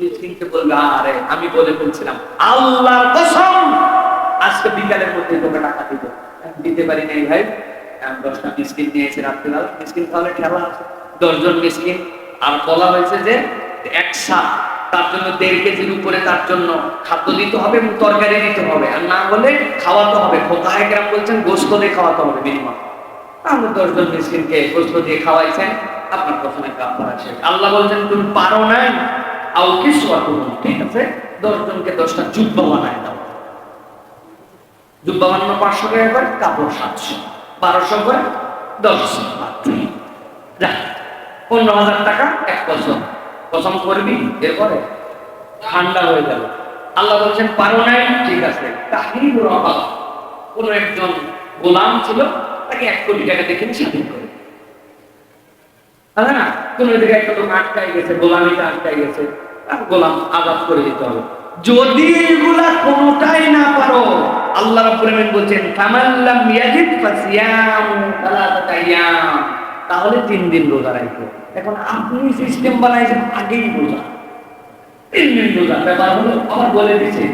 মিসকিনকে বলবে, আরে আমি বলে ফেলছিলাম। আল্লাহর কসম, আজকে বিকালের মধ্যে তোকে টাকা দিব। দিতে পারি নাই ভাই। দশটা মিসকিন নিয়েছি রাত্রিবেলা। মিসকিন তাহলে খেলা আছে। দশজন মিসকিন। আর বলা হয়েছে যে একসা তার জন্য দেড় কেজির উপরে তার জন্য খাদ্য দিতে হবে এবং তরকারি দিতে হবে। আর না হলে খাওয়াতে হবে। খোকায় গ্রাম বলছেন গোস্ত দিয়ে খাওয়াতে হবে বিনিময় আমরা দশজন মিসকিনকে গোস্ত দিয়ে খাওয়াইছেন। আপনার প্রথমে কাপড় আছে আল্লাহ বলছেন, তুমি পারো নাই? পনেরো হাজার টাকা, এক করবি, এরপরে ঠান্ডা হয়ে যাবে। আল্লাহ বলছেন, পারো নাই? ঠিক আছে। কোন একজন গোলাম ছিল, তাকে এক কোটি টাকা দেখে স্বাধীন করে না কোন একটা লোক আটকাই গেছে গোলামিটা আটকাই গেছে গোলাম করে দিতে হবে। যদি এগুলা কোনটাই না পারো, আল্লাহ রাব্বুল বলছেন ফামাল্লাম ইয়াজিদ ফাসিয়াম সালাসাতা তাহলে তিন দিন রোজা রাখো। এখন আপনি সিস্টেম বানাইছেন আগেই রোজা তিন দিন রোজা, ব্যাপার হলো আবার বলে দিছে।